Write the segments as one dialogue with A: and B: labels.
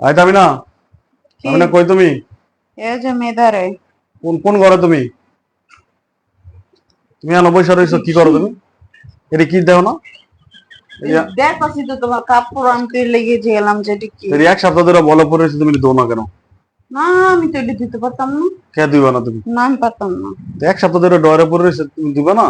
A: আয় আমি না আমি না কই তুমি?
B: এ যে মেদারে
A: কোন কোন ঘরে তুমি? তুমি আনো বসে রয়েছো কি করো তুমি? এটা কি দেও না? এই যে-
B: দেখছি তো তোমার কাপড় আনতে লেগে গেলাম যেটা কি।
A: এই এক সপ্তাহ ধরে বলে পড়ে তুমি দো না কেন?
B: না আমি তো এটা দিতে পারতাম না।
A: কে দিবে না তুমি?
B: না আমি পারতাম না।
A: এক সপ্তাহ ধরে ডরে পড়ে তুমি দিবে না?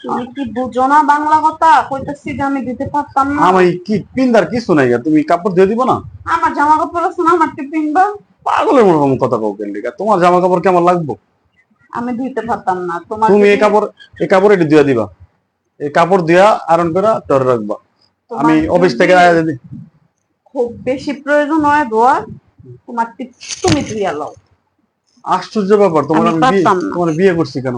B: তুমি কি বুঝো না বাংলা কথা? কইতাছি যে আমি দিতে পারতাম না।
A: আমি কি পিন্দার কিছু নাই তুমি কাপড় দিয়ে দিব না?
B: আমার জামা কাপড় আছে না আমার টিফিন বা
A: পাগলের মতো কথা কাউকে লিখা তোমার জামা কাপড় কেমন লাগবো?
B: আমি দিতে পারতাম না। তোমার
A: তুমি এই কাপড় এই কাপড় এটি দিয়ে দিবা। এই কাপড় দিয়া আয়রন করে টরে রাখবা। আমি অফিস থেকে আয়া যদি।
B: খুব বেশি প্রয়োজন হয় ধোয়ার তোমার তুমি ধুইয়া লও।
A: আশ্চর্য ব্যাপার তোমার তোমার বিয়ে করছি কেন?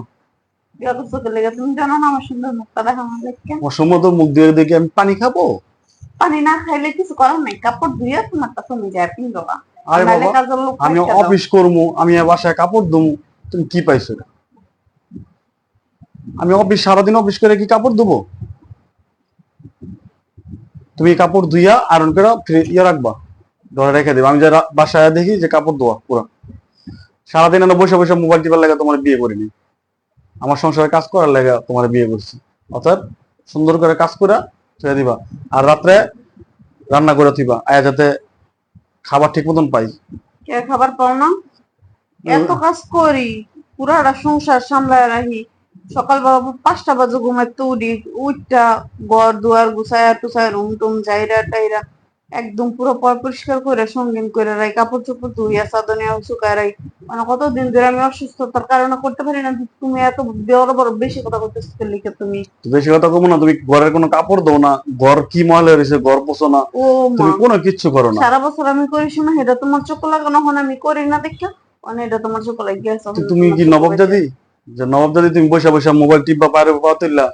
B: তুমি জানো না আমার সুন্দর মুখটা দেখা
A: অসম্মত মুখ দিয়ে দেখে আমি পানি খাব?
B: পানি না খাইলে কিছু করার নাই। কাপড় যায়
A: আরে বাবা আমি অফিস করব আমি আর বাসায় কাপড় তুমি কি পাইছো? আমি অফিস সারাদিন অফিস করে কি কাপড় দেবো তুমি কাপড় ধুইয়া আয়রন করে ইয়ে রাখবা। ধরে রেখে দেবো। আমি যে বাসায় দেখি যে কাপড় ধোয়া পুরা। সারাদিন বসে বসে মোবাইল টিপার লেগে তোমার বিয়ে করিনি। আমার সংসারে কাজ করার লেগে তোমার বিয়ে করছি। অর্থাৎ সুন্দর করে কাজ করে ছেড়ে দিবা। আর রাত্রে রান্না করে দিবা আয়া যাতে খাবার ঠিক মতন পাই।
B: কে খাবার পাও না? এত কাজ করি পুরাটা সংসার সামলায় রাখি সকাল বাবু পাঁচটা বাজে ঘুমাইতে উঠি উঠটা ঘর দুয়ার গুছায় টুছায় রুম টুম জাইরা টাইরা। একদম পুরো পরিষ্কার করে সঙ্গীন করে রাই কাপড় চোপড় ধুইয়া সাদনিয়া শুকায় রাই। মানে কতদিন ধরে আমি অসুস্থতার কারণে করতে পারি না তুমি এত বড় বড় বেশি কথা করতেছো লিখে তুমি।
A: বেশি কথা কমো না তুমি ঘরের কোনো কাপড় দাও না ঘর কি ময়লা রয়েছে ঘর পোছো না
B: ও
A: তুমি কোনো কিচ্ছু করো না।
B: সারা বছর আমি করি শোনা এটা তোমার চোখ লাগানো হন আমি করি না দেখা। মানে এটা তোমার চোখ লাগিয়ে আছে
A: তুমি কি নবাব জাতি যে নবাব জাতি তুমি বসে বসে মোবাইল টিপবা পারে পাওয়া তুললা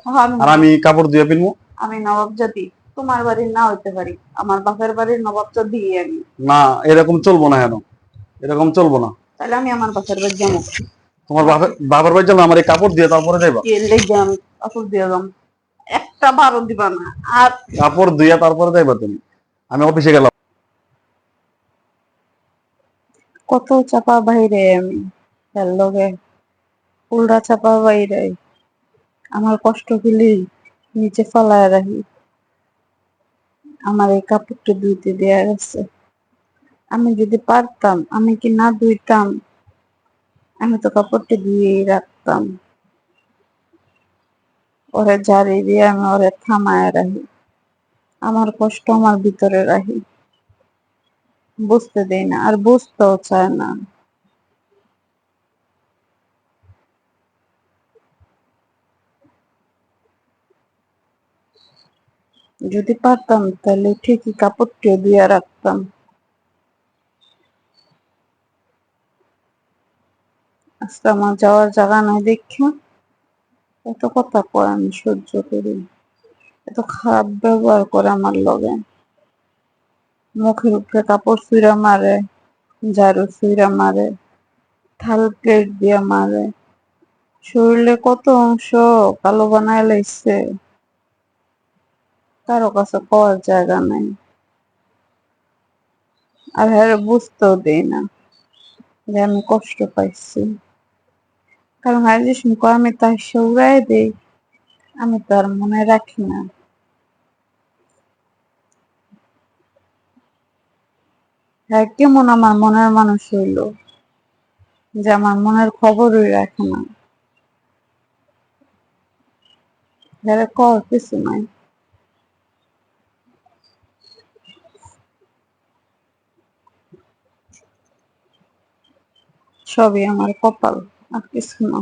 A: আর আমি কাপড় দিয়ে পিনবো
B: আমি নবাব জাতি। তোমার বাড়ির না হইতে পারি। আমার বাপের বাড়ির নবাব জাতি আমি।
A: না এরকম চলবো না কেন? এরকম চলবো না।
B: তাহলে আমি আমার বাপের বাড়ি যাব।
A: তোমার বাপের বাবার বাড়ি চলো আমার এই কাপড় দিয়ে তারপরে যাইবা?
B: আমি কাপড় দিয়ে যাম একটা বারো দিবা না। আর
A: কাপড় দিয়ে তারপরে যাইবা তুমি। আমি অফিসে গেলাম।
B: কত চাপা বাইরে আমি। তার লগে উল্টা চাপা বাইরে। আমার কষ্ট গুলি নিচে ফলায় রাখি। আমার এই কাপড়টা ধুইতে দেয়া গেছে। আমি যদি পারতাম, আমি কি না ধুইতাম? আমি তো কাপড়টা ধুয়েই রাখতাম। ওরে ঝাড়ি দিয়ে আমি ওরে থামায় রাখি। আমার কষ্ট আমার ভিতরে রাখি। বুঝতে দেয় না, আর বুঝতেও চায় না। যদি পারতাম, তাহলে ঠিকই কাপড়টিও দিয়ে রাখতাম। আজকে আমার যাওয়ার জায়গা নাই দেখা এত কথা কয়, আমি সহ্য করি। এত খারাপ ব্যবহার করে আমার লগে। মুখের উপরে কাপড় চুইরা মারে, ঝাড়ু চুইরা মারে, থাল প্লেট দিয়ে মারে। শরীরে কত অংশ কালো বানায় লাইছে। কারও কাছে পাওয়ার জায়গা নাই। আর হ্যাঁ বুঝতেও দেই না যে আমি কষ্ট পাইছি। কারণ আর যে আমি তার সৌরাই দেই, আমি তার মনে রাখি না। হ্যাঁ কেমন আমার মনের মানুষ হইল যে আমার মনের খবরই রাখে না। হ্যাঁ কর, কিছু নাই। সবই আমার কপাল, আর কিছু না।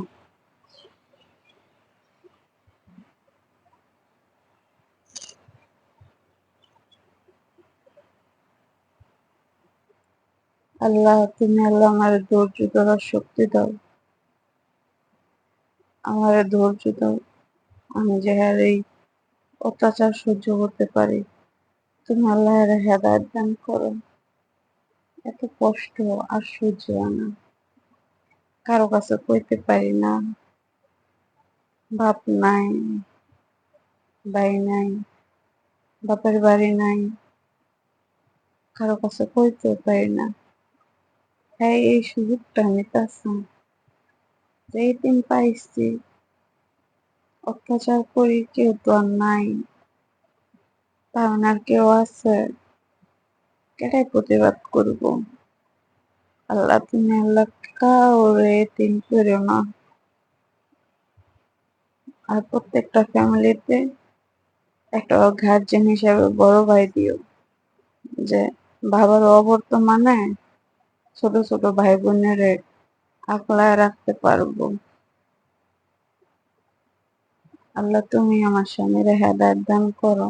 B: আল্লাহ, তুমি আল্লাহ আমার ধৈর্য ধরার শক্তি দাও। আমার ধৈর্য দাও। আমি যে এই অত্যাচার সহ্য করতে পারি, তুমি আল্লাহর হেদায়ত দান করো। এত কষ্ট আর সহ্য হয় না। কারও কাছে কইতে পারি না। বাপ নাই, ভাই নাই, বাপের বাড়ি নাই, কারও কাছে কইতে পারি না। হ্যাঁ এই সুযোগটা নিতেছে যেই দিন পাইছি, অত্যাচার করি, কেউ তো আর নাই কারণ কেউ আছে। কেটাই প্রতিবাদ করব। আল্লাহ তুমি আল্লাহ কাউরে তিন করো না আর প্রত্যেকটা ফ্যামিলিতে একটা গার্জেন হিসাবে বড় ভাই দিও। যে বাবার অবর্তমানে ছোট ছোট ভাই বোনের আগলায় রাখতে পারব। আল্লাহ, তুমি আমার স্বামীর হেদায়ত দান করো।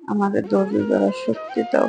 B: আমাদের ধরার শক্তি দাও।